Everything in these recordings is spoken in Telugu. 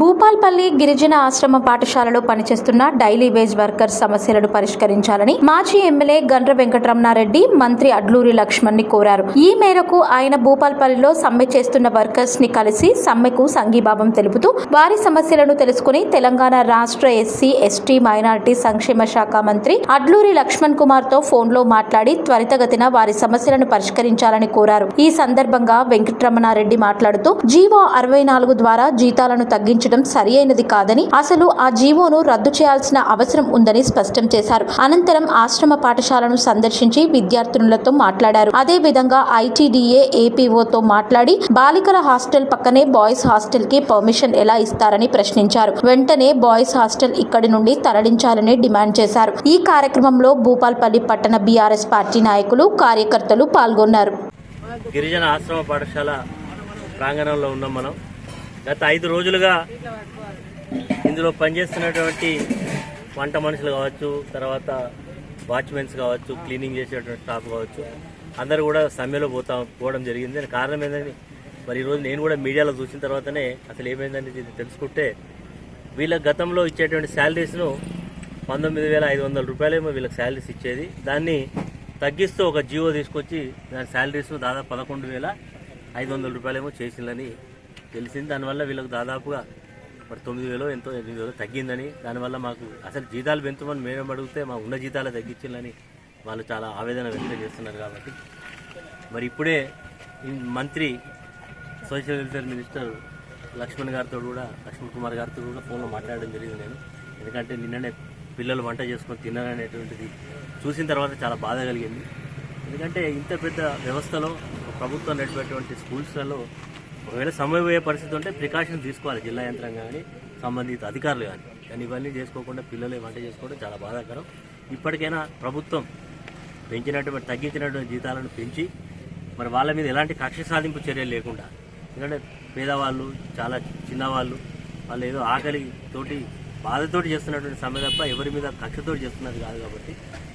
భూపాల్పల్లి గిరిజన ఆశ్రమ పాఠశాలలో పనిచేస్తున్న డైలీ వేజ్ వర్కర్స్ సమస్యలను పరిష్కరించాలని మాజీ ఎమ్మెల్యే గండ్ర వెంకటరమణారెడ్డి మంత్రి అడ్లూరి లక్ష్మణ్ని కోరారు. ఈ మేరకు ఆయన భూపాల్పల్లిలో సమ్మె చేస్తున్న వర్కర్స్ని కలిసి సమ్మెకు సంఘీభావం తెలుపుతూ వారి సమస్యలను తెలుసుకుని తెలంగాణ రాష్ట్ర ఎస్సీ ఎస్టీ మైనారిటీ సంక్షేమ శాఖ మంత్రి అడ్లూరి లక్ష్మణ్ కుమార్తో ఫోన్లో మాట్లాడి త్వరితగతిన వారి సమస్యలను పరిష్కరించాలని కోరారు. ఈ సందర్భంగా వెంకటరమణారెడ్డి మాట్లాడుతూ జీవో అరవై నాలుగు ద్వారా జీతాలను తగ్గించి సరి అయినది కాదని అసలు ఆ జీవోను రద్దు చేయాల్సిన అవసరం ఉందని స్పష్టం చేశారు. అనంతరం ఆశ్రమ పాఠశాలను సందర్శించి విద్యార్థినులతో మాట్లాడారు. అదే విధంగా ఐటీడీఏ ఏపీఓతో మాట్లాడి బాలికల హాస్టల్ పక్కనే బాయ్స్ హాస్టల్కి పర్మిషన్ ఎలా ఇస్తారని ప్రశ్నించారు. వెంటనే బాయ్స్ హాస్టల్ ఇక్కడి నుండి తరలించాలని డిమాండ్ చేశారు. ఈ కార్యక్రమంలో భూపాల్పల్లి పట్టణ బీఆర్ఎస్ పార్టీ నాయకులు కార్యకర్తలు పాల్గొన్నారు. గిరిజన ఆశ్రమ పాఠశాల ప్రాంగణంలో ఉన్నాం మనం. గత ఐదు రోజులుగా ఇందులో పనిచేస్తున్నటువంటి వంట మనుషులు కావచ్చు తర్వాత వాచ్మెన్స్ కావచ్చు క్లీనింగ్ చేసేటువంటి స్టాఫ్ కావచ్చు అందరూ కూడా సమ్మెలో పోతా పోవడం జరిగింది. దాని కారణం ఏంటని మరి ఈరోజు నేను కూడా మీడియాలో చూసిన తర్వాతనే అసలు ఏమైందని తెలుసుకుంటే వీళ్ళ గతంలో ఇచ్చేటువంటి శాలరీస్ను పంతొమ్మిది వేల ఐదు వందల రూపాయలేమో వీళ్ళకి శాలరీస్ ఇచ్చేది. దాన్ని తగ్గిస్తూ ఒక జియో తీసుకొచ్చి దాని శాలరీస్ దాదాపు పదకొండు వేల ఐదు వందల రూపాయలేమో చేసిందని తెలిసింది. దానివల్ల వీళ్ళకి దాదాపుగా మరి తొమ్మిది వేలు ఎంతో ఎనిమిది వేలు తగ్గిందని దానివల్ల మాకు అసలు జీతాలు పెంచమని మేము అడిగితే మా ఉన్న జీతాలు తగ్గించాలని వాళ్ళు చాలా ఆవేదన వ్యక్తం చేస్తున్నారు కాబట్టి. మరి ఇప్పుడే మంత్రి సోషల్ వెల్ఫేర్ మినిస్టర్ లక్ష్మణ్ గారితో కూడా లక్ష్మణ్ కుమార్ గారితో కూడా ఫోన్లో మాట్లాడడం జరిగింది నేను. ఎందుకంటే నిన్ననే పిల్లలు వంట చేసుకొని తిన్నారనేటువంటిది చూసిన తర్వాత చాలా బాధ కలిగింది. ఎందుకంటే ఇంత పెద్ద వ్యవస్థలో ప్రభుత్వం నడిపేటువంటి స్కూల్స్లలో ఒకవేళ సమయపోయే పరిస్థితి ఉంటే ప్రికాషన్ తీసుకోవాలి జిల్లా యంత్రాంగం కానీ సంబంధిత అధికారులు కానీ. కానీ ఇవన్నీ చేసుకోకుండా పిల్లలే వంట చేసుకోవడం చాలా బాధాకరం. ఇప్పటికైనా ప్రభుత్వం పెంచినటువంటి తగ్గించినటువంటి జీతాలను పెంచి మరి వాళ్ళ మీద ఎలాంటి కక్ష సాధింపు చర్యలు లేకుండా ఎందుకంటే పేదవాళ్ళు చాలా చిన్నవాళ్ళు వాళ్ళు ఏదో ఆకలి తోటి బాధతోటి చేస్తున్నటువంటి సమ్మె తప్ప ఎవరి మీద కక్షతోటి చేస్తున్నది కాదు కాబట్టి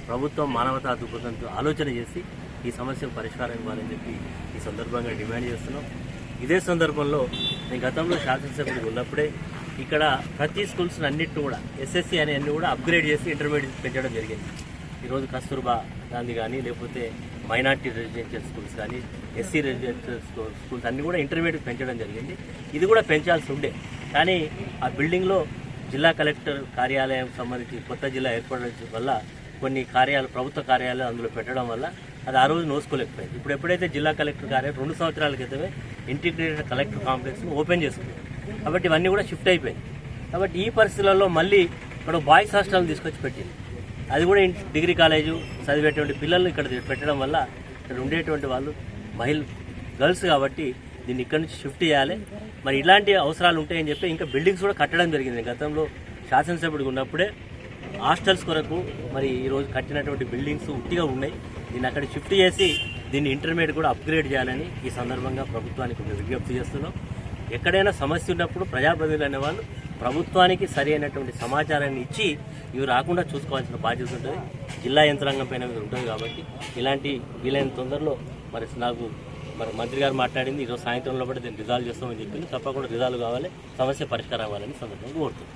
ప్రభుత్వం మానవతా దృక్పథంతో ఆలోచన చేసి ఈ సమస్యకు పరిష్కారం ఇవ్వాలని చెప్పి ఈ సందర్భంగా డిమాండ్ చేస్తున్నాం. ఇదే సందర్భంలో నేను గతంలో శాసనసభ్యుడికి ఉన్నప్పుడే ఇక్కడ ప్రతి స్కూల్స్ అన్నింటిని కూడా ఎస్ఎస్సి అనే అన్ని కూడా అప్గ్రేడ్ చేసి ఇంటర్మీడియట్ పెంచడం జరిగింది. ఈరోజు కస్తూర్బా గాంధీ కానీ లేకపోతే మైనార్టీ రెసిడెన్షియల్ స్కూల్స్ కానీ ఎస్సీ రెసిడెన్షియల్ స్కూల్స్ అన్నీ కూడా ఇంటర్మీడియట్ పెంచడం జరిగింది. ఇది కూడా పెంచాల్సి ఉండే. కానీ ఆ బిల్డింగ్లో జిల్లా కలెక్టర్ కార్యాలయం సంబంధించి కొత్త జిల్లా ఏర్పడడం వల్ల కొన్ని కార్యాలు ప్రభుత్వ కార్యాలయాలు అందులో పెట్టడం వల్ల అది ఆ రోజు నోసుకోలేకపోయింది ఇప్పుడు ఎప్పుడైతే జిల్లా కలెక్టర్ కార్యాలయం రెండు సంవత్సరాల క్రితమే ఇంటిగ్రేటెడ్ కలెక్టర్ కాంప్లెక్స్ ఓపెన్ చేసుకుంది. కాబట్టి ఇవన్నీ కూడా షిఫ్ట్ అయిపోయింది కాబట్టి ఈ పరిస్థితులలో మళ్ళీ ఇక్కడ బాయ్స్ హాస్టల్ తీసుకొచ్చి పెట్టింది. అది కూడా డిగ్రీ కాలేజు చదివేటువంటి పిల్లల్ని ఇక్కడ పెట్టడం వల్ల ఇక్కడ ఉండేటువంటి వాళ్ళు మహిళ గర్ల్స్ కాబట్టి దీన్ని ఇక్కడ నుంచి షిఫ్ట్ చేయాలి. మరి ఇలాంటి అవసరాలు ఉంటాయని చెప్పి ఇంకా బిల్డింగ్స్ కూడా కట్టడం జరిగింది. గతంలో శాసనసభ్యుడికి ఉన్నప్పుడే హాస్టల్స్ కొరకు మరి ఈరోజు కట్టినటువంటి బిల్డింగ్స్ ఉట్టిగా ఉన్నాయి. దీన్ని అక్కడ షిఫ్ట్ చేసి దీన్ని ఇంటర్మీడియట్ కూడా అప్గ్రేడ్ చేయాలని ఈ సందర్భంగా ప్రభుత్వానికి విజ్ఞప్తి చేస్తున్నాం. ఎక్కడైనా సమస్య ఉన్నప్పుడు ప్రజాప్రతినిధులు అనేవాళ్ళు ప్రభుత్వానికి సరి అయినటువంటి సమాచారాన్ని ఇచ్చి ఇవి రాకుండా చూసుకోవాల్సిన బాధ్యత ఉంటుంది. జిల్లా యంత్రాంగం పైన ఉంటుంది కాబట్టి ఇలాంటి వీలైన తొందరలో మరి నాకు మరి మంత్రి గారు మాట్లాడింది. ఈరోజు సాయంత్రంలో కూడా దీన్ని రిజాల్వ్ చేస్తామని చెప్పింది. తప్పకుండా రిజాల్వ్ కావాలి. సమస్య పరిష్కారం అవ్వాలని సందర్భంగా కోరుతుంది